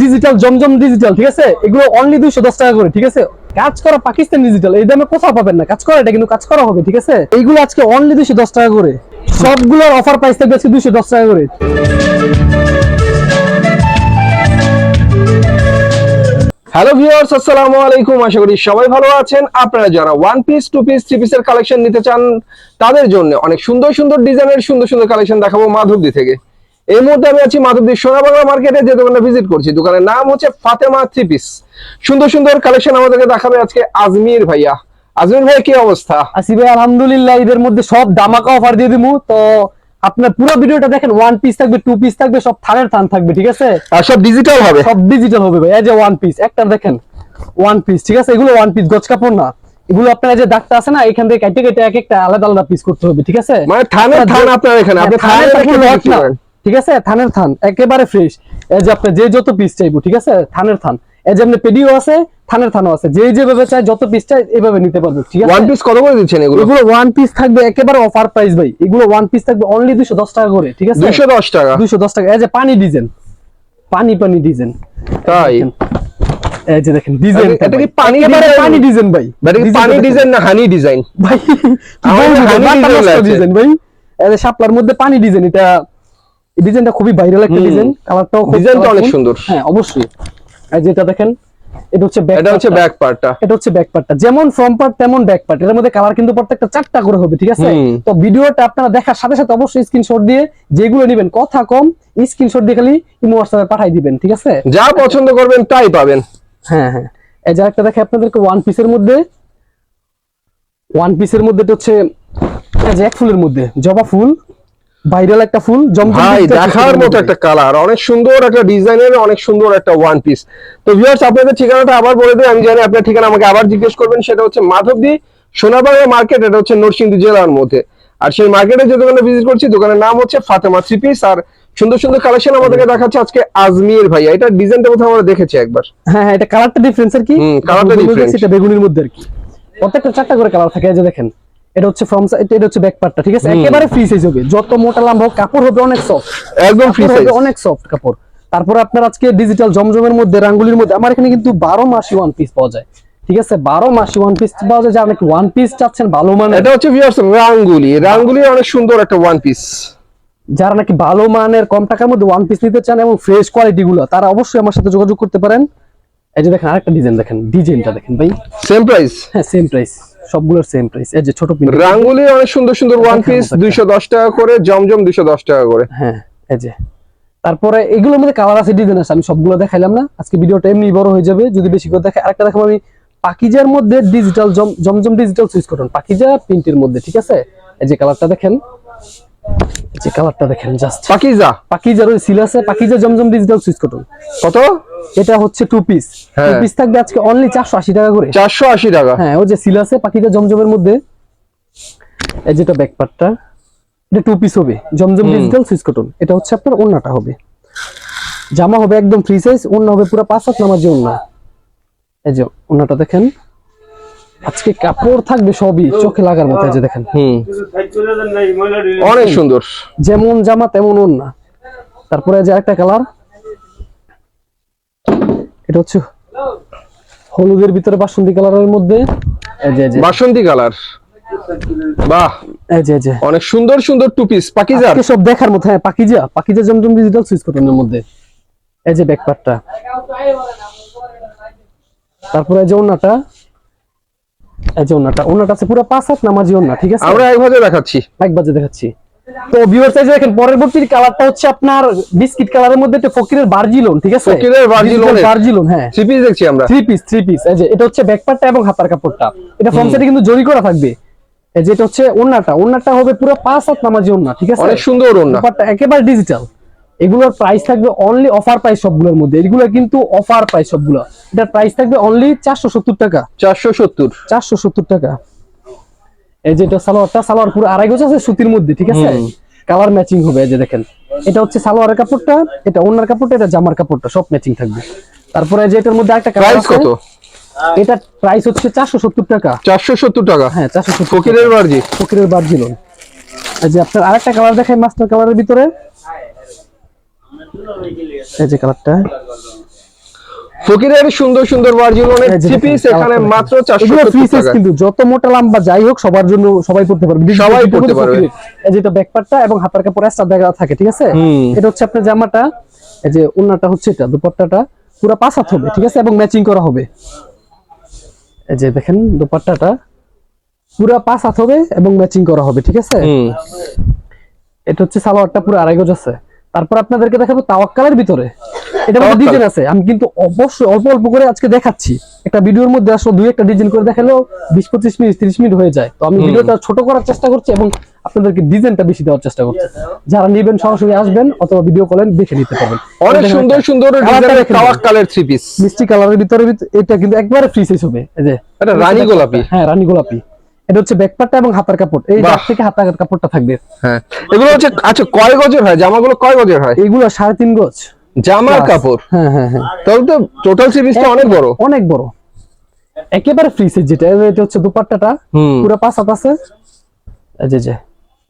Digital Zamzam digital ঠিক আছে? এগুলো অনলি দুইশো দশ টাকা করে, ঠিক আছে? কাজ করা পাকিস্তান ডিজিটাল এই দামে কোথাও পাবেন না। কাজ করা এটা কিন্তু কাজ করা হবে, ঠিক আছে? এইগুলো আজকে অনলি দুইশো দশ টাকা করে। সবগুলোর অফার প্রাইস থাকবে আজকে দুইশো দশ টাকা করে। হ্যালো ভিউয়ার্স আসসালামু আলাইকুম। আশা করি সবাই ভালো আছেন। আপনারা যারা one piece two piece three পিসের কালেকশন নিতে চান, তাদের জন্য অনেক সুন্দর সুন্দর ডিজাইনের সুন্দর সুন্দর কালেকশন দেখাবো মাধবদী থেকে। এই মুহূর্তে আমি আছি মাধবদী সোনাবাংলা মার্কেটে যে দোকানটা ভিজিট করছি। দোকানের নাম হচ্ছে ফাতেমা থ্রি পিস সুন্দর সুন্দর কালেকশন আমাদেরকে দেখাবে আজকে আজমির ভাইয়া। আজমির ভাই কি অবস্থা? আসি ভাই আলহামদুলিল্লাহ এদের মধ্যে সব দামাকা অফার দিয়ে দিবো তো আপনার পুরো ভিডিওটা দেখেন ওয়ান পিস থাকবে টু পিস থাকবে সব থানের থান থাকবে ঠিক আছে? আর সব ডিজিটাল হবে? সব ডিজিটাল হবে ভাই। এই যে ওয়ান পিস একটা দেখেন ওয়ান পিস ঠিক আছে? এগুলো ওয়ান পিস গছ কাপড় না। এগুলো আপনার যে দাগটা আছে না এখান থেকে কেটে কেটে এক একটা আলাদা আলাদা পিস করতে হবে ঠিক আছে? মানে থানের থান আপনার এখানে। আপনি হ্যাঁ, থানের থান ঠিক আছে? থানের থান একেবারে ফ্রেশ এই যে আপনি যে যত পিস চাইব ঠিক আছে? থানের থান। এই যে আপনি পেডিও আছে থানের থানও আছে। যে যেভাবে চাই যত পিস চাই এইভাবে নিতে পারবে ঠিক আছে? ওয়ান পিস কত করে দিচ্ছেন এগুলো? এগুলো ওয়ান পিস থাকবে একেবারে অফার প্রাইস ভাই। এগুলো ওয়ান পিস থাকবে অনলি দুশো দশ টাকা করে ঠিক আছে? দুইশো দশ টাকা। দুশো দশ টাকা। এই যে পানি ডিজাইন পানি পানি ডিজাইন তাই? এই যে দেখেন ডিজাইন এটা কি পানি পানি ডিজাইন ভাই। মানে পানি ডিজাইন না হানি ডিজাইন? ভাই হানি ডিজাইন ভাই। এই যে শাপলার মধ্যে পানি ডিজাইন এটা ডিজাইনটা খুবই ভাইরাল একটা ডিজাইন কালারটাও ডিজাইনটা অনেক সুন্দর। হ্যাঁ অবশ্যই। এই যেটা দেখেন এটা হচ্ছে ব্যাক এটা হচ্ছে ব্যাক পার্টটা এটা হচ্ছে ব্যাক পার্টটা যেমন ফ্রন্ট পার্ট তেমন ব্যাক পার্ট এর মধ্যে কালার কিন্তু প্রত্যেকটা চারটা করে হবে ঠিক আছে? তো ভিডিওটা আপনারা দেখার সাথে সাথে অবশ্যই স্ক্রিনশট দিয়ে যেগুলো নেবেন কথা কম স্ক্রিনশট দিয়ে খালি ইমো হোয়াটসঅ্যাপে পাঠিয়ে দিবেন ঠিক আছে? যা পছন্দ করবেন তাই পাবেন। হ্যাঁ হ্যাঁ। এই যে একটা দেখে আপনাদেরকে ওয়ান পিসের মধ্যে। ওয়ান পিসের মধ্যে এটা হচ্ছে এক ফুলের মধ্যে জবা ফুল। ভাইরাল একটা ফুল ভাই দেখার মতো একটা কালার অনেক সুন্দর একটা ডিজাইনের অনেক সুন্দর একটা ওয়ান পিস তো ভিউয়ার্স আপনাদের ঠিকানাটা আবার বলে দিই আমি জানি আপনার ঠিকানা আমাকে আবার জিজ্ঞেস করবেন সেটা হচ্ছে মাধবদী সোনাবাংলা মার্কেট এটা হচ্ছে নরসিংদী জেলার মধ্যে। আর সেই মার্কেটে যে দোকানে ভিজিট করছি দোকানের নাম হচ্ছে ফাতেমা থ্রি পিস আর সুন্দর সুন্দর কালেকশন আমাদেরকে দেখাচ্ছে আজকে আজমির ভাইয়া। এটা ডিজাইনটা কোথাও আমরা দেখেছি একবার? হ্যাঁ হ্যাঁ এটা কালারটা ডিফারেন্স আর কি বেগুনি different। এটা বেগুনির মধ্যে আর কি। প্রত্যেকটা চারটা করে কালার থাকে এই যে দেখেন। এটা হচ্ছে ফ্রম এটা এটা হচ্ছে ব্যাক পার্টটা ঠিক আছে? একেবারে ফ্রি সাইজ হবে। যত মোটা লম্বা হোক কাপড় হবে অনেক সফট একদম ফ্রি সাইজ অনেক সফট কাপড়। তারপরে আপনার আজকে ডিজিটাল জমজমের মধ্যে রাঙ্গুলির মধ্যে আমার এখানে কিন্তু বারো মাসি ওয়ান পিস পাওয়া যায়। ঠিক আছে? বারো মাসি ওয়ান পিস পাওয়া যায় যে আপনি ওয়ান পিস চাচ্ছেন? ভালো এটা হচ্ছে ভিউয়ার্স রাঙ্গুলি। রাঙ্গুলি অনেক সুন্দর একটা ওয়ান পিস যারা নাকি ভালো মানের কম টাকার মধ্যে ওয়ান পিস নিতে চান এবং ফ্রেশ কোয়ালিটি গুলো তারা অবশ্যই আমার সাথে যোগাযোগ করতে পারেন। এই যে দেখেন আরেকটা ডিজাইন দেখেন ডিজাইনটা দেখেন ভাই। সেম প্রাইস হ্যাঁ সেম প্রাইস সবগুলোর সেম প্রাইস এই যে ছোট পিন রাঙ্গুলি অনেক সুন্দর সুন্দর ওয়ান পিস মতো একটা। দুইশো দশ টাকা করে জমজম দুইশো দশ টাকা করে। হ্যাঁ এই যে। তারপরে এগুলোর মধ্যে কালার আছে ডিজাইন আছে আমি সবগুলো দেখাইলাম না। আজকে ভিডিওটা এমনি বড় হয়ে যাবে যদি বেশি করে দেখে আরেকটা দেখাবো আমি। পাকিজার মধ্যে digital Zamzam digital Swiss cotton Pakiza প্রিন্টের মধ্যে ঠিক আছে? এই যে কালারটা দেখেন। যে কালারটা দেখেন জাস্ট পাকিজা। পাকিজার ওই সিল আছে Pakiza Zamzam digital Swiss cotton কত? এটা হচ্ছে টু পিস টু। পিস থাকবে আজকে অনলি চারশো আশি টাকা করে। চারশো আশি টাকা। হ্যাঁ ওই যে সিল আছে পাকিজা জমজমের মধ্যে। এই যেটা ব্যাক পার্টটা এটা টু পিস হবে। জমজম ডিজিটাল সুইচ কটন এটা হচ্ছে আপনার ওন্নাটা হবে। জামা হবে একদম ফ্রি সাইজ ওন্না হবে পুরো পাঁচ হাত নামার যে ওন্না এই যে ওন্নাটা দেখেন। আজকে কাপড় থাকবে সবই চোখে লাগার মতো যে দেখেন। হুম। অনেক সুন্দর। যেমন জামা তেমন ওন্না তারপরে যে একটা কালার। এটা হচ্ছে হলুদের ভিতরে বাসন্তী কালারের মধ্যে। বাসন্তী কালার। বাহ। এই যে যে। অনেক সুন্দর সুন্দর টু পিস আজকে সব দেখার মতো হ্যাঁ পাকিজা। পাকিজা জমজম ডিজিটাল সুইচ কটনের মধ্যে। এই যে ব্যাকপার্টটা তারপরে যে ওন্নাটা এই যে ওন্নাটা ওন্নাটা আছে পুরো পাঁচ হাত নামাজি ওন্না ঠিক আছে? আমরা একভাবে দেখাচ্ছি। এক বাজে দেখাচ্ছি। তো দেখেন কালারটা হচ্ছে আপনার বিস্কিট কালারের মধ্যে একটা ফকিরের বার্জিলোন ঠিক আছে? ফকিরের। বার্জিলোন হ্যাঁ। থ্রি পিস দেখছি আমরা। থ্রি পিস থ্রি পিস এই যে এটা হচ্ছে ব্যাকপার্টটা এবং হাতার কাপড়টা। এটা ফ্রন্ট সাইডে কিন্তু জরি করা থাকবে। এই যে এটা হচ্ছে ওন্নাটা ওন্নাটা হবে পুরো পাঁচ হাত নামাজি ওন্না ঠিক আছে? অনেক সুন্দর ব্যাপারটা একেবারে ডিজিটাল এগুলোর প্রাইস থাকবে অনলি অফার প্রাইস সবগুলোর মধ্যে। এগুলো কিন্তু অফার প্রাইস সবগুলো। এটার প্রাইস থাকবে অনলি চারশো সত্তর টাকা। চারশো সত্তর। চারশো সত্তর টাকা। এই যে এটা সালোয়ারটা সালোয়ার পুরো আড়াই গজ আছে সুতির মধ্যে ঠিক আছে। কালার ম্যাচিং হবে এই যে দেখেন। এটা হচ্ছে সালোয়ারের কাপড়টা এটা ওনার কাপড়টা এটা জামার কাপড়টা সব ম্যাচিং থাকবে। তারপরে যে এটার মধ্যে একটা প্রাইস কত? এটা প্রাইস হচ্ছে চারশো সত্তর টাকা। চারশো সত্তর টাকা? হ্যাঁ চারশো সত্তর ফকিরের বার্জি ফকিরের বার্জিলন এই যে আপনার আরেকটা কালার দেখাই মাস্টার কালারের ভিতরে। এই যে কালারটা। ফকিরের সুন্দর সুন্দর পিস এখানে মাত্র টাকা। কিন্তু যত মোটা লম্বা যাই হোক সবার জন্য সবাই পড়তে পারবে। সবাই পড়তে পারবে। এই যেটা ব্যাকপার্টটা এবং হাতার কাপড় এক্সট্রা থাকে ঠিক আছে? এটা হচ্ছে আপনার জামাটা এই যে ওন্নাটা হচ্ছে এটা দুপাট্টাটা পুরো পাঁচ হাত হবে ঠিক আছে? এবং ম্যাচিং করা হবে। এই যে দেখেন দুপাট্টাটা পুরো পাঁচ হাত হবে এবং ম্যাচিং করা হবে ঠিক আছে? এটা হচ্ছে সালোয়ারটা পুরো আড়াই গজ আছে। তারপর আপনাদেরকে দেখাবো তাওয়াক্কালের ভিতরে। এটা মধ্যে ডিজাইন আছে। আমি কিন্তু অবশ্যই অল্প অল্প করে আজকে দেখাচ্ছি। একটা ভিডিওর মধ্যে আসলে দুই একটা ডিজাইন করে দেখালেও বিশ পঁচিশ মিনিট তিরিশ মিনিট হয়ে যায়। তো আমি ভিডিওটা ছোট করার চেষ্টা করছি এবং আপনাদেরকে ডিজাইনটা বেশি দেওয়ার চেষ্টা করছি। যারা নেবেন সরাসরি আসবেন অথবা ভিডিও কলেন দেখে নিতে পারবেন। অনেক সুন্দর সুন্দর তাওয়াক্কালের থ্রি পিস মিষ্টি কালারের ভিতরে ভিত- এটা কিন্তু একবারে ফ্রি সাইজ হবে। এই যে এটা রানী গোলাপি। হ্যাঁ রানী গোলাপি। এটা হচ্ছে ব্যাকপার্টটা এবং হাতার কাপড়। এই। জাত থেকে হাতার কাপড়টা থাকবে। হ্যাঁ। এগুলো হচ্ছে আচ্ছা কয় গজের হয়? জামাগুলো কয় গজের হয়? এগুলো সাড়ে তিন গজ। জামার কাপড়? হ্যাঁ হ্যাঁ হ্যাঁ। তাহলে তো টোটাল পিসটা অনেক বড়। অনেক বড়। একেবারে ফ্রি সাইজ যেটা। এটা হচ্ছে দুপাট্টাটা। পুরো পাঁচ হাত আছে। এই যে যে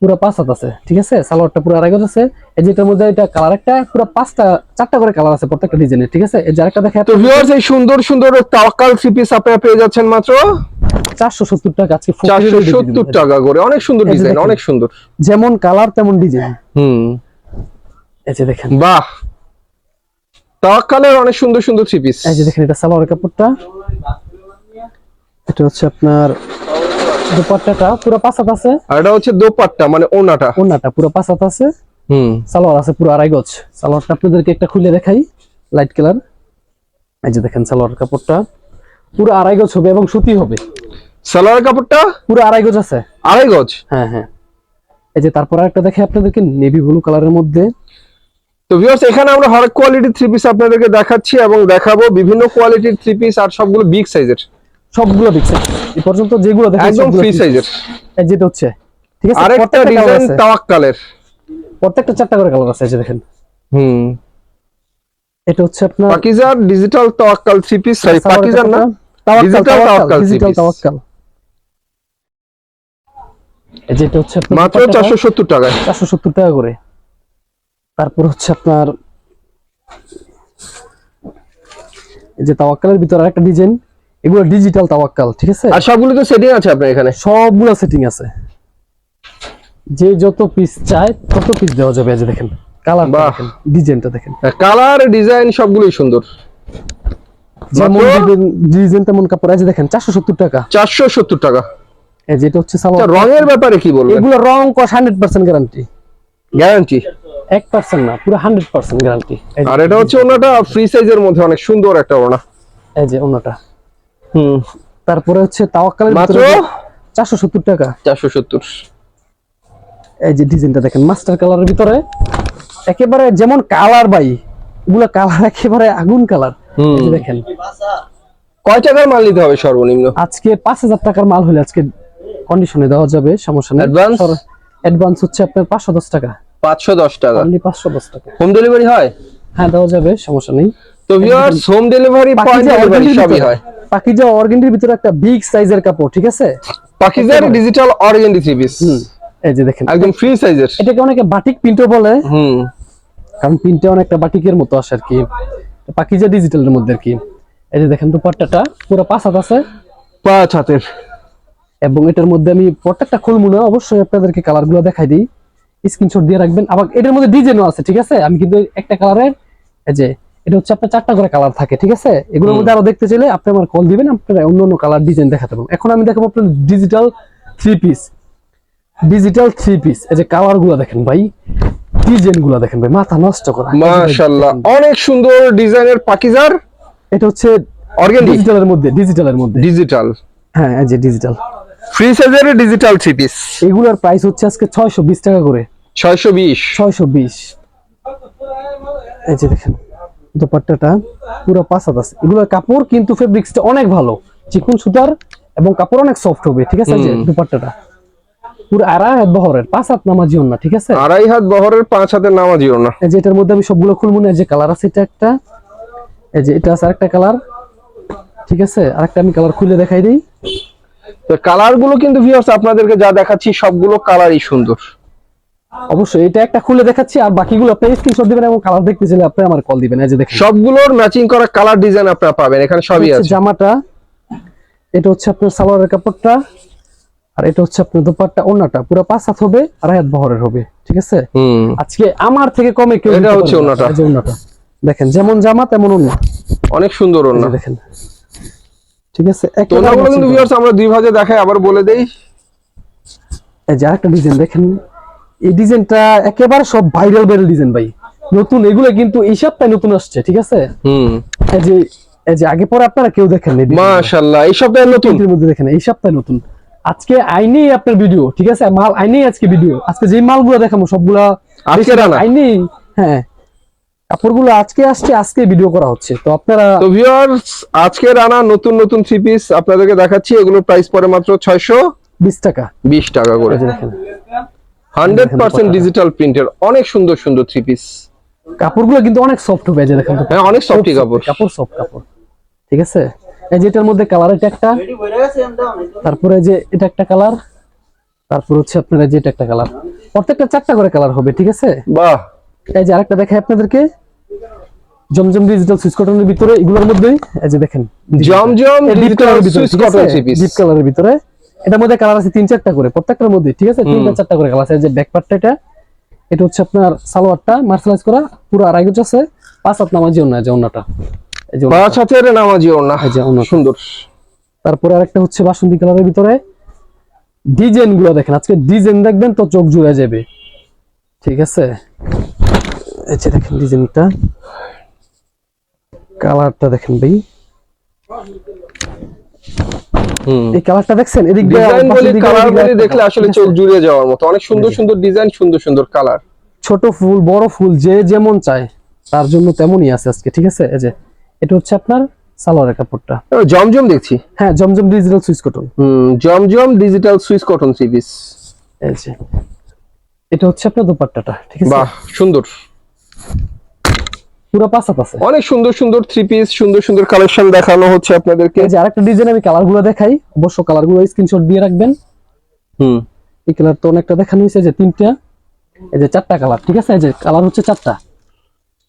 পুরো পাঁচ হাত আছে ঠিক আছে? সালোয়ারটা পুরো আড়াই গজ আছে। এই যেটার মধ্যে এটা কালার একটা পুরো পাঁচটা চারটা করে কালার আছে প্রত্যেকটা ডিজাইনের ঠিক আছে? এই যে আরেকটা দেখে তো ভিউয়ার্স এই সুন্দর সুন্দর তাওয়াক্কাল থ্রি পিস আপনারা পেয়ে যাচ্ছেন মাত্র। চারশো সত্তর টাকা আজকে চারশো সত্তর টাকা করে অনেক সুন্দর ডিজাইন অনেক সুন্দর। যেমন কালার তেমন ডিজাইন হুম। এই যে দেখেন। বাহ! তাওয়াক্কালের অনেক সুন্দর সুন্দর থ্রি পিস এই যে দেখেন এটা সালোয়ার কাপড়টা। এটা হচ্ছে আপনার দুপাট্টাটা পুরো পাঁচ আছে। আর এটা হচ্ছে দোপাট্টা মানে ওনাটা ওন্নাটা পুরো পাঁচ হাত আছে। হুম। সালোয়ার আছে পুরো আড়াই গজ। সালোয়ারটা আপনাদেরকে একটা খুলে দেখাই লাইট কালার এই যে দেখেন সালোয়ার কাপড়টা। পুরো আড়াই গজ হবে এবং সুতি হবে। সালোয়ার কাপড়টা? পুরো আড়াই গজ আছে। আড়াই গজ? হ্যাঁ হ্যাঁ। এই যে তারপর দেখে আপনাদেরকে নেভি ব্লু কালারের মধ্যে। তো ভিউয়ার্স এখানে আমরা হরেক কোয়ালিটির থ্রি পিস আপনাদেরকে দেখাচ্ছি এবং দেখাবো বিভিন্ন কোয়ালিটির থ্রি পিস আর সবগুলো বিগ সাইজের সবগুলো দেখছেন এই পর্যন্ত যেগুলো একদম ফ্রি সাইজের এই যেটা হচ্ছে। ঠিক আছে আরেকটা প্রত্যেকটা ডিজাইন তাওয়াক্কালের। প্রত্যেকটা চারটা করে কালার আছে এই যে দেখেন। হুম। এটা হচ্ছে আপনার পাকিজার digital Tawakkal three piece sorry পাকিজার না তাওয়াক্কাল, Digital তাওয়াক্কাল, piece। তাওয়াক্কাল। এই যে এটা হচ্ছে মাত্র দুপাট্টাটা। চারশো সত্তর টাকায়। চারশো সত্তর টাকা করে। তারপর হচ্ছে আপনার এই যে তাওয়াক্কালের ভিতরে একটা ডিজাইন এগুলো ডিজিটাল তাওয়াক্কাল ঠিক আছে? আর সবগুলো তো সেটিং আছে আপনার এখানে? সবগুলো সেটিং আছে। যে যত পিস চায় তত পিস দেওয়া যাবে এই দেখেন কালার। দেখেন ডিজাইনটা দেখেন। কালার ডিজাইন সবগুলোই সুন্দর। যেমন? ডিজাইন তেমন কাপড় যে দেখেন চারশো সত্তর টাকা। চারশো সত্তর টাকা। এই যে হচ্ছে আচ্ছা সালোয়ার রঙের ব্যাপারে কি বলবেন? এগুলো রং কস হান্ড্রেড পার্সেন্ট গ্যারান্টি গ্যারান্টি এক পার্সেন্ট না পুরো হান্ড্রেড পার্সেন্ট গ্যারান্টি আর এটা হচ্ছে ওনাটা ফ্রি সাইজের মধ্যে অনেক সুন্দর একটা ওনা এই যে অন্যটা হুম। তারপরে হচ্ছে তাওয়াক্কালের মাত্র? ভিতরে চারশো সত্তর টাকা। চারশো সত্তর। এই যে ডিজাইনটা দেখেন মাস্টার কালারের ভিতরে একেবারে যেমন কালার বাই এগুলো কালার একেবারে আগুন কালার। হুম। দেখেন। কয় টাকার মাল নিতে হবে সর্বনিম্ন? আজকে পাঁচ হাজার টাকার মাল হলে আজকে কন্ডিশনে দেওয়া যাবে সমস্যা নেই। Advance? অ্যাডভান্স হচ্ছে আপনার পাঁচশো দশ টাকা। পাঁচশো দশ টাকা। অনলি পাঁচশো দশ টাকা। হোম ডেলিভারি হয়? হ্যাঁ দেওয়া যাবে সমস্যা নেই। তো viewers home delivery point Pakiza delivery সবই হয়। পাকিজা অর্গেন্ডির ভিতরে একটা বিগ সাইজের কাপড় ঠিক আছে? পাকিজার ডিজিটাল অর্গেন্ডি থ্রি পিস এই যে দেখেন। একদম ফ্রি সাইজের এটাকে অনেকে বাটিক প্রিন্টও বলে। হুম। কারণ প্রিন্টে অনেকটা বাটিকের মতো আসে আর কি। পাকিজা ডিজিটালের মধ্যে আর কি। এই যে দেখেন দুপাট্টাটা পুরো পাঁচ হাত আছে। পাঁচ হাতের। এবং এটার মধ্যে আমি প্রত্যেকটা খুলবো না অবশ্যই আপনাদেরকে কালারগুলো দেখাই দিই। স্ক্রিনশট দিয়ে রাখবেন। আবার এটার মধ্যে ডিজাইনও আছে ঠিক আছে? আমি কিন্তু একটা কালারের এই যে এটা হচ্ছে আপনার চারটা করে কালার থাকে ঠিক আছে? এগুলোর মধ্যে আরও দেখতে চাইলে আপনি আমার কল দিবেন আপনারা অন্য অন্য কালার ডিজাইন দেখাতে পারবেন। এখন আমি দেখাবো আপনার digital three piece digital three piece এই যে কালারগুলো দেখেন ভাই ডিজাইনগুলো দেখেন ভাই মাথা নষ্ট করা। মাশাআল্লাহ অনেক সুন্দর ডিজাইনের পাকিজার। এটা হচ্ছে অর্গেন্ডি ডিজিটালের মধ্যে ডিজিটালের মধ্যে। ডিজিটাল হ্যাঁ এই যে ডিজিটাল ফ্রি সাইজের ডিজিটাল থ্রি পিস এগুলোর প্রাইস হচ্ছে আজকে ছয়শো বিশ টাকা করে। ছয়শো বিশ। ছয়শো বিশ। এই যে দেখেন দোপাট্টাটা পুরো হাত আছে। এগুলোর কাপড় কিন্তু ফেব্রিক্সটা অনেক ভালো। চিকুন সুতার এবং কাপড় অনেক সফট হবে ঠিক আছে? যে দোপাট্টাটা। পুরো আড়াই হাত বহরের পাঁচ হাত নামাজি না ঠিক আছে? আড়াই হাত বহরের পাঁচ হাতের নামাজিও না এই যে এটার মধ্যে আমি সবগুলো খুলবো না যে কালার আছে এটা একটা। এই যে এটা আছে আরেকটা কালার ঠিক আছে? আরেকটা আমি কালার খুলে দেখাই দিই। তো কালারগুলো কিন্তু ভিউয়ার্স আপনাদেরকে যা দেখাচ্ছি সবগুলো কালারই সুন্দর। অবশ্যই এটা একটা খুলে দেখাচ্ছি আর বাকিগুলো আপনি স্ক্রিনশট দিবেন এবং কালার দেখতে চাইলে আপনি আমার কল দিবেন এই যে দেখেন। সবগুলোর ম্যাচিং করা কালার ডিজাইন আপনারা পাবেন এখানে সবই আছে। জামাটা এটা হচ্ছে আপনার সালোয়ারের কাপড়টা আর এটা হচ্ছে আপনার দোপাট্টা ওন্নাটা পুরো পাঁচ হাত হবে আড়াই হাত বহরের হবে ঠিক আছে? আজকে আমার থেকে কমে কেউ এটা হচ্ছে ওন্নাটা। ওন্নাটা দেখেন যেমন জামা তেমন ওন্না অনেক সুন্দর ওড়না। দেখেন। ঠিক আছে? কিন্তু ভিউয়ার্স আমরা দুই ভাগে দেখাই আবার বলে দেই। এই যে আরেকটা ডিজাইন দেখেন। এই ডিজাইনটা একেবারে সব ভাইরাল ভাইরাল ডিজাইন ভাই। নতুন এগুলো কিন্তু এই সপ্তাহে নতুন আসছে ঠিক আছে? হুম। এই যে এই যে আগে পরে আপনারা কেউ দেখেন নি মাশাআল্লাহ এই সপ্তাহে নতুন। তিনটির মধ্যে দেখেন এই সপ্তাহে নতুন। আজকে আইনেই আপনার ভিডিও ঠিক আছে? মাল আইনেই আজকে ভিডিও আজকে যে মালগুলো দেখাবো সবগুলা আজকে রানা। আইনেই হ্যাঁ কাপড়গুলো আজকে আসছে আজকে ভিডিও করা হচ্ছে। তো আপনারা তো ভিউয়ার্স আজকে রানা নতুন নতুন থ্রি পিস আপনাদেরকে দেখাচ্ছি। এগুলোর প্রাইস পড়ে মাত্র ছয়শো বিশ টাকা। বিশ টাকা করে। দেখেন। Hundred percent? ডিজিটাল প্রিন্টের অনেক সুন্দর সুন্দর থ্রি পিস কাপড়গুলো কিন্তু অনেক সফট হবে যে দেখেন তো। হ্যাঁ অনেক সফটি কাপড়। কাপড় সফট কাপড়। ঠিক আছে? এই যে এটার মধ্যে কালার এটা একটা। তারপরে যে এটা একটা কালার তারপর হচ্ছে আপনার যে এটা একটা কালার প্রত্যেকটা চারটা করে কালার হবে ঠিক আছে? বাহ! এই যে আরেকটা দেখাই আপনাদেরকে। জমজম ডিজিটাল সুইচ কটনের ভিতরে এগুলোর মধ্যে এই যে দেখেন জমজম ডিপ ডিজিটাল কালারের ভিতরে সুইচ কটন ডিপ কালারের ভিতরে। এটার মধ্যে কালার আছে তিন চারটা করে প্রত্যেকটার মধ্যে ঠিক আছে? তিনটা চারটা করে কালার আছে। যে ব্যাক পার্টটা এটা এটা হচ্ছে আপনার সালোয়ারটা মার্শালাইজ করা পুরো আড়াই গজ আছে। পাঁচ হাত নামাজি অন্য যে অন্যটা এই যে পাঁচ হাতের নামাজি এই যে ওড়না। সুন্দর। তারপরে আরেকটা হচ্ছে বাসন্তী কালারের ভিতরে। ডিজাইনগুলো দেখেন আজকে ডিজাইন দেখবেন তো চোখ জুড়ে যাবে। ঠিক আছে? এই যে দেখেন ডিজাইনটা। কালারটা দেখেন ভাই। হুম। এই কালারটা দেখছেন? এদিক ডিজাইন বলি কালার বলি দেখলে আসলে চোখ? জুড়িয়ে যাওয়ার মতো। অনেক সুন্দর সুন্দর ডিজাইন সুন্দর সুন্দর কালার। ছোট ফুল বড় ফুল যে যেমন চায় তার জন্য তেমনই আছে আজকে ঠিক আছে? এই যে এটা হচ্ছে আপনার সালোয়ারের কাপড়টা। জমজম দেখছি। হ্যাঁ জমজম ডিজিটাল সুইচ কটন হুম Zamzam digital Swiss cotton piece এই যে এটা হচ্ছে আপনার দোপাট্টাটা ঠিক আছে? বাহ সুন্দর। পুরো পাঁচাত আছে অনেক সুন্দর সুন্দর থ্রি পিস সুন্দর সুন্দর কালেকশন দেখানো হচ্ছে আপনাদেরকে। যে আরেকটা ডিজাইন আমি দেখাই অবশ্য স্ক্রিনশট দিয়ে রাখবেন। হুম। এই কালার তো অনেকটা দেখানো হয়েছে যে তিনটা এই যে চারটা কালার ঠিক আছে? এই যে কালার হচ্ছে চারটা।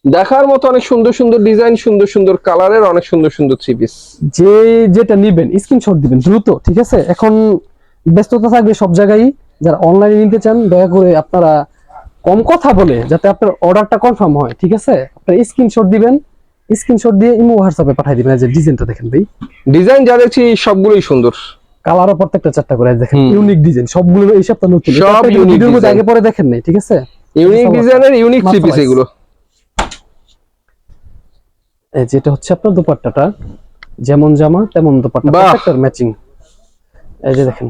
দেখার মতো অনেক সুন্দর সুন্দর ডিজাইন সুন্দর সুন্দর কালারের অনেক সুন্দর সুন্দর থ্রি পিস যে যেটা নিবেন স্ক্রিনশট দিবেন দ্রুত ঠিক আছে? এখন ব্যস্ততা থাকবে সব জায়গায়। যারা অনলাইনে নিতে চান দয়া করে আপনারা কম কথা বলে যাতে আপনার অর্ডারটা কনফার্ম হয় ঠিক আছে? আপনার স্ক্রিনশট দিবেন স্ক্রিনশট দিয়ে ইমো হোয়াটসঅ্যাপে পাঠিয়ে দিবেন এই যে ডিজাইনটা দেখেন ভাই। ডিজাইন যা দেখছি সবগুলোই সুন্দর। কালারও প্রত্যেকটা চারটা করে দেখেন ইউনিক ডিজাইন সবগুলো এই সপ্তাহ নতুন। সব আপনি মধ্যে আগে পরে দেখেন নাই ঠিক আছে? ইউনিক ডিজাইনের ইউনিক থ্রি পিস এগুলো। এই যেটা হচ্ছে আপনার দোপাট্টাটা। যেমন জামা তেমন দোপাট্টা। প্রত্যেকটার ম্যাচিং এই যে দেখেন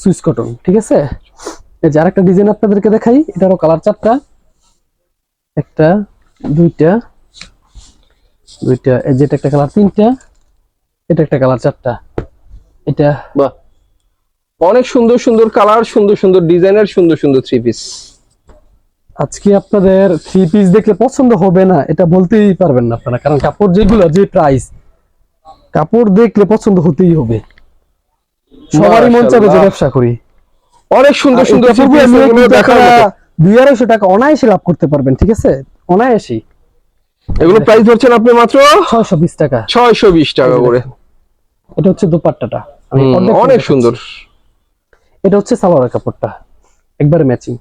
সুইস কটন ঠিক আছে? যে আরেকটা ডিজাইন আপনাদেরকে দেখাই এটারও কালার চারটা। একটা দুইটা দুইটা এই যেটা একটা কালার তিনটা এটা একটা কালার চারটা। এটা বাহ। অনেক সুন্দর সুন্দর কালার সুন্দর সুন্দর ডিজাইনের সুন্দর সুন্দর থ্রি পিস আজকে আপনাদের থ্রি পিস দেখলে পছন্দ হবে না এটা বলতেই পারবেন না আপনারা কারণ কাপড় যেগুলো যে প্রাইস কাপড় দেখলে পছন্দ হতেই হবে। সবারই মন চাবে যে ব্যবসা করি। অনেক সুন্দর সুন্দর দুই টাকা অনায়াসে লাভ করতে পারবেন ঠিক আছে? অনায়াসেই। এগুলো প্রাইস ধরছেন আপনি মাত্র? ছয়শো বিশ টাকা। ছয়শো বিশ টাকা করে। এটা হচ্ছে দোপাট্টাটা। অনেক সুন্দর। এটা হচ্ছে সালোয়ারের কাপড়টা। একবারে ম্যাচিং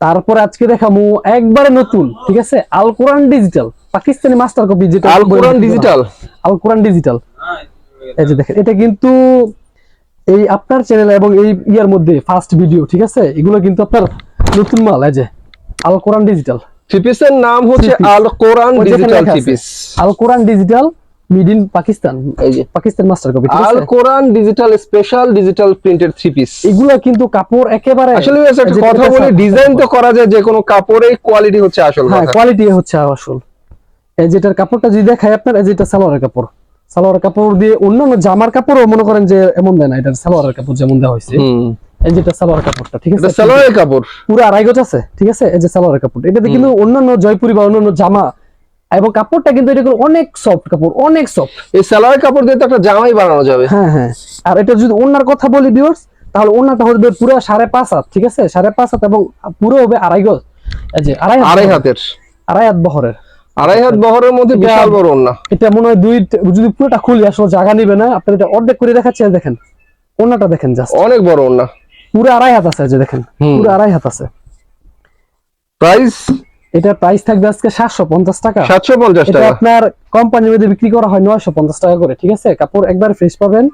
তারপর আজকে দেখামু একবারে নতুন ঠিক আছে? Al Quran digital Pakistani master copy যেটা আল কোরআন ডিজিটাল আল কোরআন ডিজিটাল এই যে দেখেন এটা কিন্তু এই আপনার চ্যানেল এবং এই ইয়ার মধ্যে ফার্স্ট ভিডিও ঠিক আছে? এগুলো কিন্তু আপনার নতুন মাল এই যে আল কোরআন ডিজিটাল থ্রি পিসের নাম হচ্ছে আল কোরআন ডিজিটাল লেখা থ্রি আছে। Piece Al Quran digital made in Pakistan এই যে Pakistan master copy Al Quran digital special digital printed three piece এগুলো কিন্তু কাপড় একেবারে আসলে একটা কথা বলি ডিজাইন তো করা যায় যে কোনো কাপড়ের কোয়ালিটি হচ্ছে আসল হ্যাঁ কোয়ালিটি হচ্ছে আসল। এই যেটার কাপড়টা যদি দেখাই আপনার এই যেটা সালোয়ারের কাপড়। সালোয়ারের কাপড় দিয়ে অন্যান্য জামার কাপড়ও মনে করেন যে এমন দেয় না এটা সালোয়ারের কাপড় যেমন দেওয়া হয়েছে। এই যেটা সালোয়ার কাপড়টা ঠিক আছে? সালোয়ারের কাপড়। পুরো আড়াই গজ আছে ঠিক আছে? এই যে সালোয়ারের কাপড় এটাতে কিন্তু অন্যান্য জয়পুরি বা অন্যান্য জামা এবং কাপড়টা কিন্তু এটা অনেক সফট কাপড় অনেক সফট এই সালোয়ারের কাপড় দিয়ে তো একটা জামাই বানানো যাবে। হ্যাঁ হ্যাঁ। আর এটা যদি ওনার কথা বলি ভিউয়ার্স তাহলে ওনাটা হবে পুরো সাড়ে পাঁচ হাত ঠিক আছে? সাড়ে পাঁচ হাত এবং পুরো হবে আড়াই গজ। এই যে আড়াই আড়াই হাতের। আড়াই হাত বহরের। আড়াই হাত বহরের মধ্যে বিশাল বড় ওন্না এটা মনে হয় দুই যদি পুরোটা খুলি আসলে জায়গা নিবে না। আপনার এটা অর্ধেক করে দেখাচ্ছি দেখেন। ওনাটা দেখেন জাস্ট অনেক বড় ওন্না পুরো আড়াই হাত আছে যে দেখেন। পুরো আড়াই হাত আছে। প্রাইস? এটার প্রাইস থাকবে আজকে সাতশো পঞ্চাশ টাকা। সাতশো পঞ্চাশ এটা টাকা। আপনার কোম্পানির মধ্যে বিক্রি করা হয় নয়শো পঞ্চাশ টাকা করে ঠিক আছে? কাপড় একবার ফ্রেশ পাবেন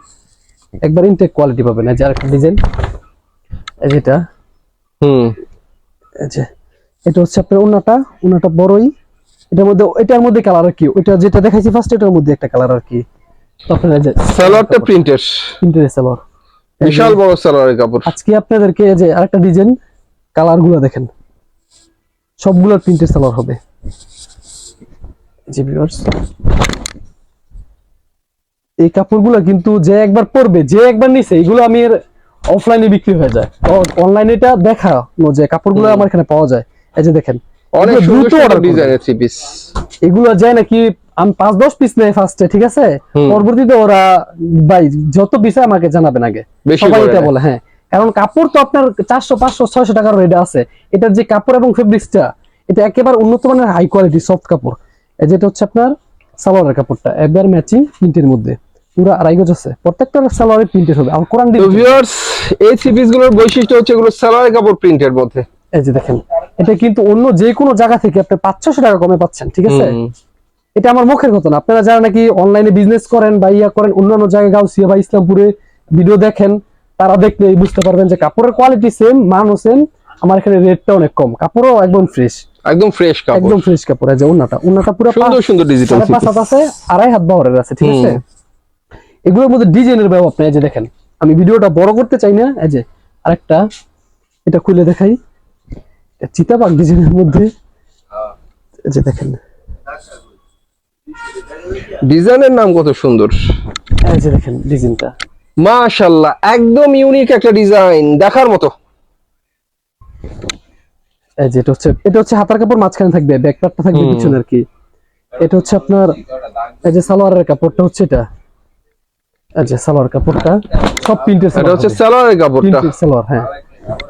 একবার ইনটেক কোয়ালিটি পাবেন। এই যে আরেকটা ডিজাইন এই যে এটা। হুম। যে। এটা হচ্ছে আপনার উন্নাটা উন্নাটা বড়ই। এটার মধ্যে এটার মধ্যে কালার আর কি? ওইটা যেটা দেখাইছি ফার্স্ট এটার মধ্যে একটা কালার আর কি। আপনারা যে সালোয়ারটা প্রিন্টের ইন্টারেস্ট আবার বিশাল বড় সালোয়ারের কাপড়। আজকে আপনাদেরকে এই যে আরেকটা ডিজাইন কালারগুলো দেখেন। সবগুলোর প্রিন্টের সালোয়ার হবে। জি ভিউয়ার্স এই কাপড়গুলো কিন্তু যে একবার পরবে যে একবার নিছে এগুলো আমি এর অফলাইনে বিক্রি হয়ে যায়। অনলাইনে এটা দেখা যে কাপড়গুলো আমার এখানে পাওয়া যায়। এই যে দেখেন অনেক দ্রুত করবেন। ডিজাইনের থ্রি পিস এগুলো যায় নাকি আমি পাঁচ দশ পিস নেই ফার্স্টে ঠিক আছে? পরবর্তীতে ওরা ভাই যত পিস আমাকে জানাবেন আগে। সবাই এটা বলে হ্যাঁ। কারণ কাপড় তো আপনার চারশো পাঁচশো ছয়শো টাকার রেট আছে। এটার যে কাপড় এবং ফেব্রিক্সটা এটা একেবারে উন্নত মানের হাই কোয়ালিটি সফট কাপড়। যেটা হচ্ছে আপনার সালোয়ারের কাপড়টা একবার ম্যাচিং প্রিন্টের মধ্যে। পুরো আড়াই গজ আছে। প্রত্যেকটা সালোয়ারের প্রিন্টের হবে। আর কোরআন এই থ্রি পিসগুলোর বৈশিষ্ট্য হচ্ছে এগুলো সালোয়ারের কাপড় প্রিন্টের মধ্যে। এই যে দেখেন এটা কিন্তু অন্য যে কোনো জায়গা থেকে আপনি পাঁচ ছশো টাকা কমে পাচ্ছেন ঠিক আছে? এটা আমার মুখের কথা না। আপনারা যারা নাকি অনলাইনে বিজনেস করেন বা ইয়া করেন অন্যান্য জায়গায় গাউসিয়া বা ইসলামপুরে ভিডিও দেখেন তারা দেখলে বুঝতে পারবেন যে কাপড়ের কোয়ালিটি সেম মানও সেম আমার এখানে রেটটা অনেক কম। কাপড়ও একদম ফ্রেশ একদম ফ্রেশ কাপড়। একদম ফ্রেশ কাপড়। এই যে পুরো সুন্দর সুন্দর ডিজিটাল পাঁচ হাত আছে আড়াই হাত বহরের আছে ঠিক আছে? এগুলোর মধ্যে ডিজাইনের ব্যবহার আপনি এই যে দেখেন। আমি ভিডিওটা বড় করতে চাই না এই যে আরেকটা এটা খুলে দেখাই। চিতাবাগ ডিজাইনের মধ্যে। যে দেখেন। ডিজাইনের নাম কত সুন্দর। এই যে দেখেন ডিজাইনটা। মাশাল্লাহ একদম ইউনিক একটা ডিজাইন দেখার মতো। এই যে এটা হচ্ছে এটা হচ্ছে হাতার কাপড় মাঝখানে থাকবে ব্যাক পার্টটা থাকবে পিছনে আর কি। এটা হচ্ছে আপনার এই যে সালোয়ারের কাপড়টা হচ্ছে এটা। এই যে সালোয়ার কাপড়টা সব প্রিন্টের এটা হচ্ছে সালোয়ারের কাপড়টা। প্রিন্টের সালোয়ার হ্যাঁ।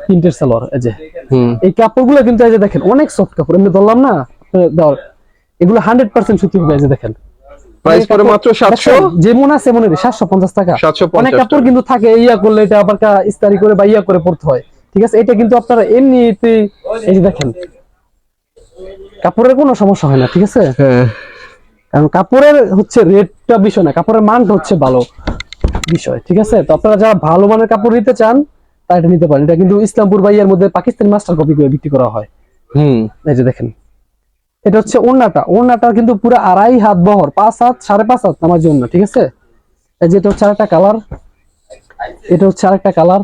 প্রিন্টের সালোয়ার এই যে। এই কাপড়গুলো কিন্তু এই যে দেখেন অনেক সফট কাপড়। এমনি ধরলাম না দেওয়ার এগুলো হান্ড্রেড পার্সেন্ট সুতি হবে এই যে দেখেন। প্রাইস পড়ে মাত্র সাতশো? দেখেন, যেমন আছে মনে সাতশো পঞ্চাশ টাকা। 750 অনেক কাপড় কিন্তু থাকে ইয়া করলে এটা আবার ইস্তারি করে বা ইয়া করে পড়তে হয়। ঠিক আছে এটা কিন্তু আপনারা এমনিতে এই যে দেখেন কাপড়ের কোনো সমস্যা হয় না ঠিক আছে? হ্যাঁ। কারণ কাপড়ের হচ্ছে রেটটা বিষয় না কাপড়ের মানটা হচ্ছে ভালো বিষয় ঠিক আছে? তো আপনারা যারা ভালো মানের কাপড় নিতে চান তা এটা নিতে পারেন। এটা কিন্তু ইসলামপুর বা ইয়ার মধ্যে পাকিস্তানি মাস্টার কপি করে বিক্রি করা হয়। হুম। এই যে দেখেন। এটা হচ্ছে ওড়নাটা। ওড়নাটা কিন্তু পুরো আড়াই হাত বহর পাঁচ হাত সাড়ে পাঁচ হাত আমার জন্য ঠিক আছে? এই যে এটা হচ্ছে আরেকটা কালার এটা হচ্ছে আরেকটা কালার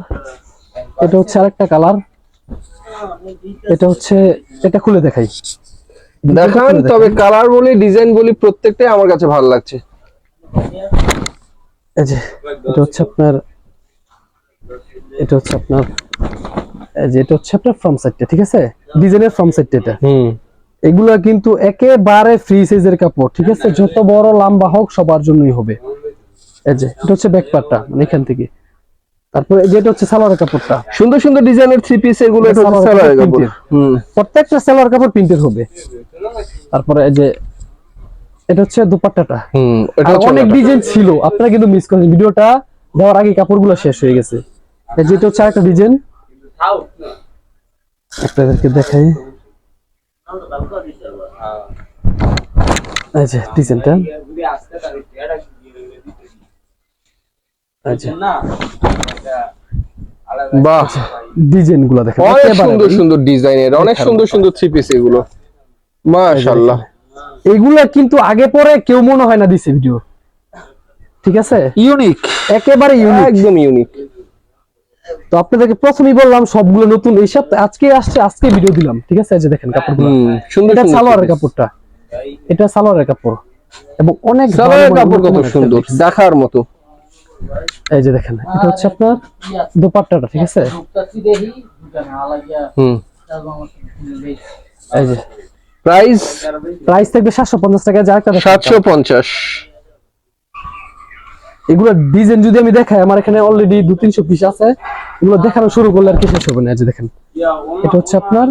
এটা হচ্ছে আরেকটা কালার এটা হচ্ছে এটা খুলে দেখাই। দেখান তবে কালার বলি ডিজাইন বলি প্রত্যেকটাই আমার কাছে ভালো লাগছে। এই যে এটা হচ্ছে আপনার এটা হচ্ছে আপনার এই যে এটা হচ্ছে আপনার ফ্রম সাইডটা ঠিক আছে? ডিজাইনের ফ্রম সাইডটা এটা। হুম। এগুলা কিন্তু একেবারে ফ্রি সাইজের কাপড় ঠিক আছে? যত বড় লম্বা হোক সবার জন্যই হবে। এই যে এটা হচ্ছে ব্যাক পার্টটা মানে এখান থেকে। তারপরে যেটা হচ্ছে সালোয়ারের কাপড়টা। সুন্দর সুন্দর ডিজাইনের থ্রি পিস এগুলো এটা হচ্ছে সালোয়ারের কাপড় হুম। প্রত্যেকটা সালোয়ার কাপড় প্রিন্টের হবে। তারপরে এই যে এটা হচ্ছে দুপাট্টাটা। হুম এটা অনেক। ডিজাইন ছিল আপনারা কিন্তু মিস করেন। ভিডিওটা দেওয়ার আগে কাপড়গুলো শেষ হয়ে গেছে। এই হচ্ছে একটা ডিজাইন। আপনাদেরকে দেখাই। এই ডিজাইনটা। এই বাহ ডিজাইনগুলো দেখেন অনেক সুন্দর সুন্দর ডিজাইনের অনেক সুন্দর সুন্দর থ্রি পিস এগুলো। মাশাআল্লাহ। এইগুলা কিন্তু আগে পরে কেউ মনে হয় না দিছে ভিডিও ঠিক আছে? ইউনিক একেবারে ইউনিক একদম ইউনিক তো আপনাদেরকে প্রথমেই বললাম সবগুলো নতুন এই সপ্তাহে আজকে আসছে আজকে ভিডিও দিলাম ঠিক আছে? এই যে দেখেন কাপড়গুলো। হুম সুন্দর এটা সালোয়ারের কাপড়টা। এটা সালোয়ারের কাপড়। এবং অনেক সালোয়ারের কাপড় কত সুন্দর দেখার মতো। এই যে দেখেন এটা হচ্ছে আপনার দোপাট্টাটা ঠিক আছে? হুম। এই যে। প্রাইস? প্রাইস থাকবে সাতশো পঞ্চাশ টাকা যা একটা সাতশো পঞ্চাশ। এগুলো ডিজাইন যদি আমি দেখাই আমার এখানে অলরেডি দু তিনশো পিস আছে। এগুলো দেখানো শুরু করলে আর কি শেষ হবে না যে দেখেন। এটা হচ্ছে আপনার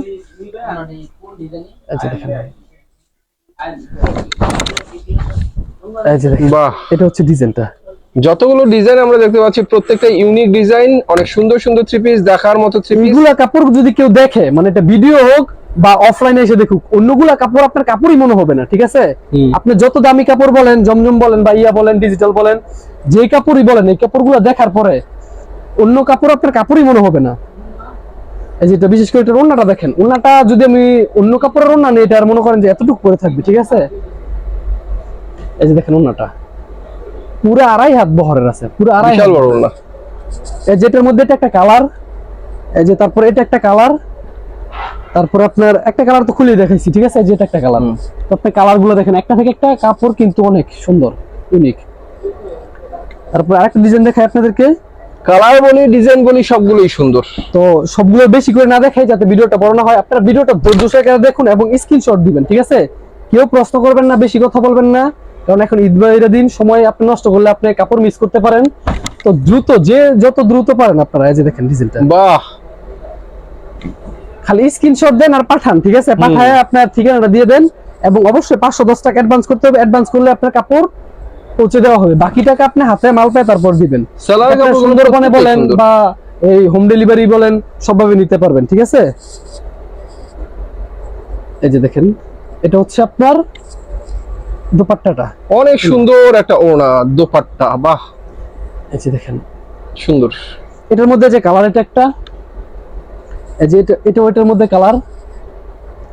এটা হচ্ছে ডিজাইনটা। যতগুলো ডিজাইন আমরা দেখতে পাচ্ছি প্রত্যেকটা ইউনিক ডিজাইন অনেক সুন্দর সুন্দর থ্রি পিস দেখার মতো থ্রি পিস কাপড় যদি কেউ দেখে মানে এটা ভিডিও হোক বা অফলাইনে এসে দেখুক অন্যগুলা কাপড় আপনার কাপড়ই মনে হবে না ঠিক আছে? আপনি যত দামি কাপড় বলেন জমজম বলেন বা ইয়া বলেন ডিজিটাল বলেন যে কাপড়ই বলেন এই কাপড়গুলো দেখার পরে অন্য কাপড় আপনার কাপড়ই মনে হবে না। এই যেটা বিশেষ করে এটার ওন্নাটা দেখেন ওন্নাটা যদি আমি অন্য কাপড়ের ওন্না নেই এটা আর মনে করেন যে এতটুকু পরে থাকবে ঠিক আছে? এই যে দেখেন ওন্নাটা পুরো আড়াই হাত বহরের আছে পুরো আড়াই হাত। বড় না এই যেটার মধ্যে এটা একটা কালার এই যে তারপর এটা একটা কালার তারপর আপনার একটা কালার তো খুলে দেখাইছি ঠিক আছে? এই যে এটা একটা কালার। তো আপনি কালারগুলো দেখেন একটা থেকে একটা কাপড় কিন্তু অনেক সুন্দর ইউনিক তারপর আরেকটা ডিজাইন দেখাই আপনাদেরকে। কালার বলি ডিজাইন বলি সবগুলোই সুন্দর। তো সবগুলো বেশি করে না দেখাই যাতে ভিডিওটা বড় না হয়। আপনারা ভিডিওটা ধৈর্য সহকারে দেখুন এবং স্ক্রিনশট দিবেন ঠিক আছে? কেউ প্রশ্ন করবেন না বেশি কথা বলবেন না। কারণ এখন ঈদ বাহিরের দিন সময় আপনি নষ্ট করলে আপনি কাপড় মিস করতে পারেন। তো দ্রুত যে যত দ্রুত পারেন আপনারা এই যে দেখেন ডিজাইনটা। বাহ! খালি স্ক্রিনশট দেন আর পাঠান ঠিক আছে? পাঠায় আপনার ঠিকানাটা দিয়ে দেন এবং অবশ্যই পাঁচশো দশ টাকা অ্যাডভান্স করতে হবে। অ্যাডভান্স করলে আপনার কাপড় পৌঁছে দেওয়া হবে। বাকি টাকা আপনি হাতে মাল পায় তারপর দিবেন। সুন্দরবনে বলেন। বা এই হোম ডেলিভারি বলেন সবভাবে নিতে পারবেন ঠিক আছে? এই যে দেখেন এটা হচ্ছে আপনার দোপাট্টাটা। অনেক সুন্দর একটা ওড়না দোপাট্টা বাহ। এই যে দেখেন সুন্দর। এটার মধ্যে যে কালার এটা একটা এই যে এটা এটা ওইটার মধ্যে কালার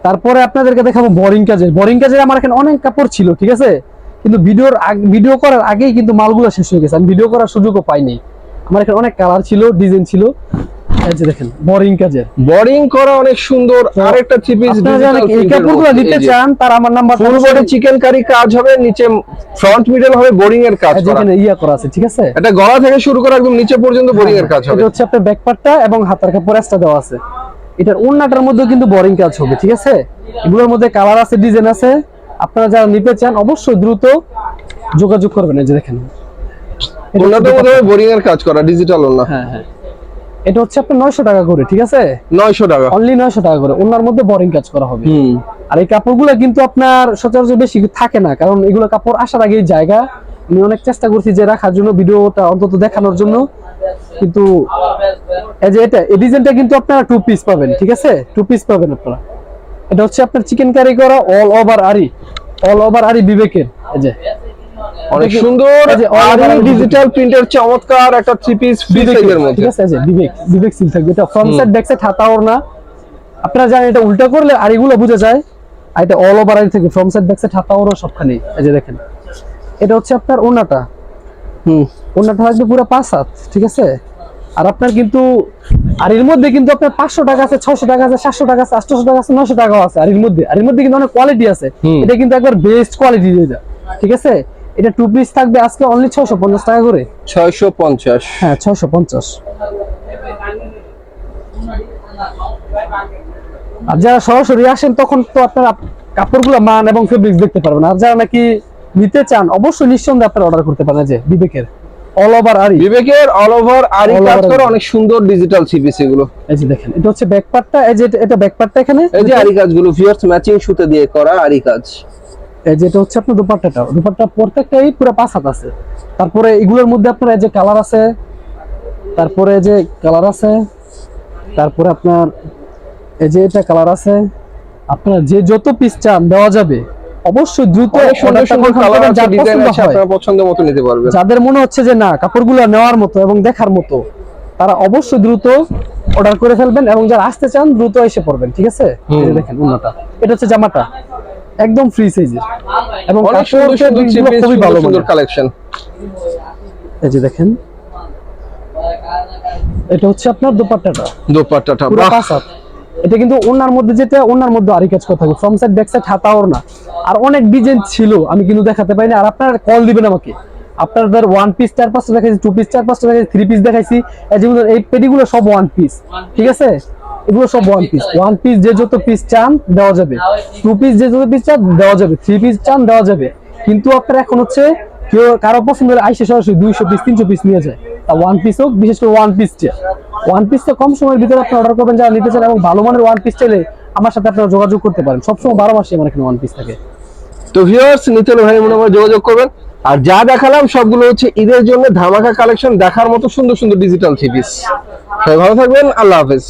তারপরে আপনাদেরকে দেখাবো বোরিং কাজের। বোরিং কাজের আমার এখানে অনেক কাপড় ছিল ঠিক আছে? কিন্তু ভিডিওর ভিডিও করার আগেই কিন্তু মালগুলো শেষ হয়ে গেছে। আমি ভিডিও করার সুযোগও পাইনি। আমার এখানে অনেক কালার ছিল ডিজাইন ছিল। দেখেন বোরিং কাজের। বোরিং করা অনেক সুন্দর। আরেকটা থ্রি পিস এই কাপড়গুলো নিতে চান তার আমার number full body chicken curry কাজ হবে নিচে ফ্রন্ট মিডল হবে বোরিং এর কাজ করা। যেখানে ইয়া করা আছে ঠিক আছে? এটা গলা থেকে শুরু করে একদম নিচে পর্যন্ত বোরিং এর কাজ হবে। এটা হচ্ছে আপনার ব্যাক পার্টটা এবং হাতার কাপড় এক্সট্রা দেওয়া আছে। এটার ওন্নাটার মধ্যে কিন্তু বোরিং কাজ হবে ঠিক আছে? এগুলোর মধ্যে কালার আছে ডিজাইন আছে। আপনারা যারা নিতে চান অবশ্যই দ্রুত যোগাযোগ করবেন। এই যে দেখেন। মধ্যে বোরিং এর কাজ করা ডিজিটাল ওনা হ্যাঁ হ্যাঁ। এটা হচ্ছে আপনার নয়শো টাকা করে ঠিক আছে? 900 টাকা। অনলি নয়শো টাকা করে। ওনার মধ্যে বোরিং কাজ করা হবে। আর এই কাপড়গুলো কিন্তু আপনার সচরাচর বেশি থাকে না কারণ এগুলো কাপড় আসার আগেই জায়গা। আমি অনেক চেষ্টা করছি যে রাখার জন্য ভিডিওটা অন্তত দেখানোর জন্য। কিন্তু এই যে এটা এই ডিজাইনটা কিন্তু আপনারা টু পিস পাবেন ঠিক আছে? টু পিস পাবেন আপনারা। এটা হচ্ছে আপনার চিকেন কারি করা অল ওভার আরি অল ওভার আরি বিবেকের। এই যে। অনেক সুন্দর over ডিজিটাল প্রিন্টের চমৎকার একটা থ্রি পিস ফ্রি সাইজের মধ্যে। ঠিক আছে বিবেক বিবেক সিল থাকবে। এটা ফ্রন্ট সাইড ব্যাক সাইড হাতা ওর না আপনারা জানেন এটা উল্টা করলে আরিগুলো বুঝে যায়। আর এটা অল ওভার আরি থেকে ফ্রন্ট সাইড ব্যাক সাইড হাতা ওরও সবখানে। এই যে দেখেন। এটা হচ্ছে আপনার ওনাটা হুম। ওনাটা থাকবে পুরো পাঁচ হাত ঠিক আছে? আর আপনার কিন্তু আর এর মধ্যে কিন্তু আপনার পাঁচশো টাকা আছে ছয়শো টাকা আছে সাতশো টাকা আছে আটশো টাকা আছে নশো টাকাও আছে। আর এর মধ্যে আর এর মধ্যে কিন্তু অনেক কোয়ালিটি আছে। এটা কিন্তু একবার বেস্ট কোয়ালিটি এটা ঠিক আছে? এটা টু পিস থাকবে আজকে অনলি ছয়শো পঞ্চাশ টাকা করে। 650 হ্যাঁ ছয়শো পঞ্চাশ। আর যারা সরাসরি আসেন তখন তো আপনারা কাপড়গুলো মান এবং ফেব্রিক্স দেখতে পারবেন। আর যারা নাকি নিতে চান অবশ্যই নিঃসন্দেহে আপনারা অর্ডার করতে পারেন যে বিবেকের। অল ওভার আরি বিবেকের অল ওভার আরি কাজ করা। অনেক সুন্দর ডিজিটাল থ্রি পিস এগুলো এই যে দেখেন এটা হচ্ছে ব্যাক পার্টটা এই যে এটা- ব্যাক পার্টটা এখানে? এই যে আরি কাজগুলো ভিউয়ার্স ম্যাচিং সুতে দিয়ে করা আরি কাজ। এই যে এটা হচ্ছে আপনার দুপাট্টাটা। দুপাট্টা প্রত্যেকটাই পুরো পাঁচ হাত আছে। তারপরে এগুলোর মধ্যে আপনার এই যে কালার আছে তারপরে এই যে কালার আছে তারপরে আপনার এই যে এটা কালার আছে। আপনার যে যত পিস চান দেওয়া যাবে। অবশ্যই দ্রুত পছন্দ মতো নিতে পারবেন। যাদের মনে হচ্ছে যে না কাপড়গুলো নেওয়ার মতো এবং দেখার মতো তারা অবশ্যই দ্রুত অর্ডার করে ফেলবেন এবং যারা আসতে চান দ্রুত এসে পড়বেন ঠিক আছে। দেখেন অন্যটা এটা হচ্ছে জামাটা। একদম ফ্রি সাইজের এবং খুবই ভালো সুন্দর কালেকশন এই যে দেখেন এটা হচ্ছে আপনার দোপাট্টাটা। দোপাট্টাটা পুরো। এটা কিন্তু ওনার মধ্যে যেটা ওনার মধ্যে আরি কাজ করা থাকে। ফ্রন্ট সাইড ব্যাক সাইড হাতা ওর না আর অনেক ডিজাইন ছিল, আমি কিন্তু দেখাতে পাইনি আর আপনারা কল দিবেন আমাকে। আপনাদের ওয়ান পিস চার পাঁচটা দেখাইছি টু পিস চার পাঁচটা দেখাইছি থ্রি পিস দেখাইছি। এই যেগুলো এই পেটিগুলো সব ওয়ান পিস ঠিক আছে? এগুলো সব ওয়ান পিস ওয়ান পিস যে যত পিস চান, দেওয়া যাবে। টু পিস যে যত পিস চান, দেওয়া যাবে। থ্রি পিস চান, দেওয়া যাবে। কিন্তু আপনার এখন হচ্ছে কেউ, কারও পছন্দ হলে আইসে সরাসরি দুইশো পিস তিনশো পিস নিয়ে যায়। ওয়ান পিস হোক, বিশেষ করে ওয়ান পিস ওয়ান পিসটা কম সময়ের ভিতরে আপনি অর্ডার করবেন, যারা নিতে চান এবং ভালো মানের ওয়ান পিস চাইলে আমার সাথে আপনারা যোগাযোগ করতে পারেন। সবসময় বারো মাসে আমার এখানে ওয়ান পিস থাকে। তো ভিউয়ার্স নিতে হলে ভাই, মনে হয় যোগাযোগ করবেন। আর যা দেখালাম, সবগুলো হচ্ছে ঈদের জন্য ধামাকা কালেকশন দেখার মতো সুন্দর সুন্দর ডিজিটাল থ্রি পিস ভালো থাকবেন, আল্লাহ হাফেজ।